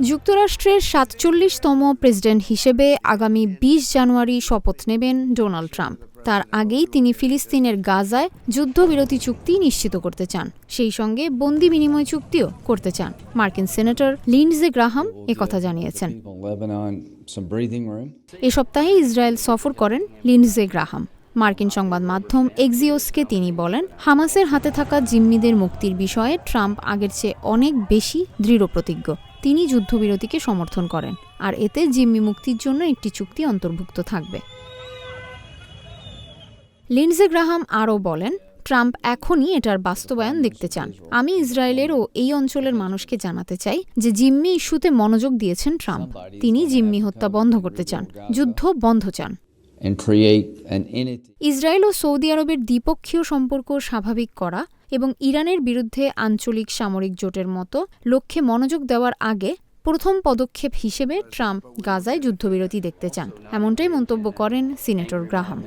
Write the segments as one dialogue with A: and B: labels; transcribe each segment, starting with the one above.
A: যুক্তরাষ্ট্রের সাতচল্লিশতম প্রেসিডেন্ট হিসেবে আগামী বিশ জানুয়ারি শপথ নেবেন ডোনাল্ড ট্রাম্প। তার আগেই তিনি ফিলিস্তিনের গাজায় যুদ্ধবিরতি চুক্তি নিশ্চিত করতে চান। সেই সঙ্গে বন্দি বিনিময় চুক্তিও করতে চান। মার্কিন সেনেটর লিন্ডজে গ্রাহাম একথা জানিয়েছেন. এ সপ্তাহে ইসরায়েল সফর করেন লিন্ডজে গ্রাহাম। মার্কিন সংবাদ মাধ্যম এক্সিওসকে তিনি বলেন, হামাসের হাতে থাকা জিম্মিদের মুক্তির বিষয়ে ট্রাম্প আগের চেয়ে অনেক বেশি দৃঢ় প্রতিজ্ঞ। তিনি যুদ্ধবিরতিকে সমর্থন করেন, আর এতে জিম্মি মুক্তির জন্য একটি চুক্তি অন্তর্ভুক্ত থাকবে। লিন্ডজে গ্রাহাম আরও বলেন, ট্রাম্প এখনই এটার বাস্তবায়ন দেখতে চান। আমি ইসরায়েলের ও এই অঞ্চলের মানুষকে জানাতে চাই যে জিম্মি ইস্যুতে মনোযোগ দিয়েছেন ট্রাম্প। তিনি জিম্মি হত্যা বন্ধ করতে চান, যুদ্ধ বন্ধ চান। ইসরায়েল ও সৌদি আরবের দ্বিপক্ষীয় সম্পর্ক স্বাভাবিক করা এবং ইরানের বিরুদ্ধে আঞ্চলিক সামরিক জোটের মতো লক্ষ্যে মনোযোগ দেওয়ার আগে প্রথম পদক্ষেপ হিসেবে ট্রাম্প গাজায় যুদ্ধবিরতি দেখতে চান। এমনটাই মন্তব্য করেন সিনেটর গ্রাহাম।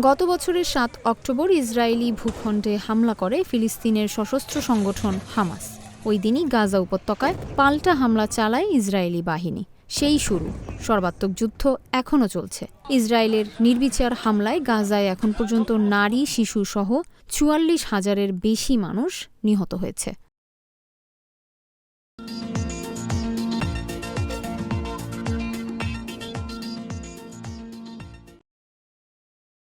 A: গত বছরের সাত অক্টোবর ইসরায়েলি ভূখণ্ডে হামলা করে ফিলিস্তিনের সশস্ত্র সংগঠন হামাস। ওই দিনই গাজা উপত্যকায় পাল্টা হামলা চালায় ইসরায়েলি বাহিনী। সেই শুরু। সর্বাত্মক যুদ্ধ এখনও চলছে। ইসরায়েলের নির্বিচার হামলায় গাজায় এখন পর্যন্ত নারী শিশু সহ চুয়াল্লিশ হাজারের বেশি মানুষ নিহত হয়েছে।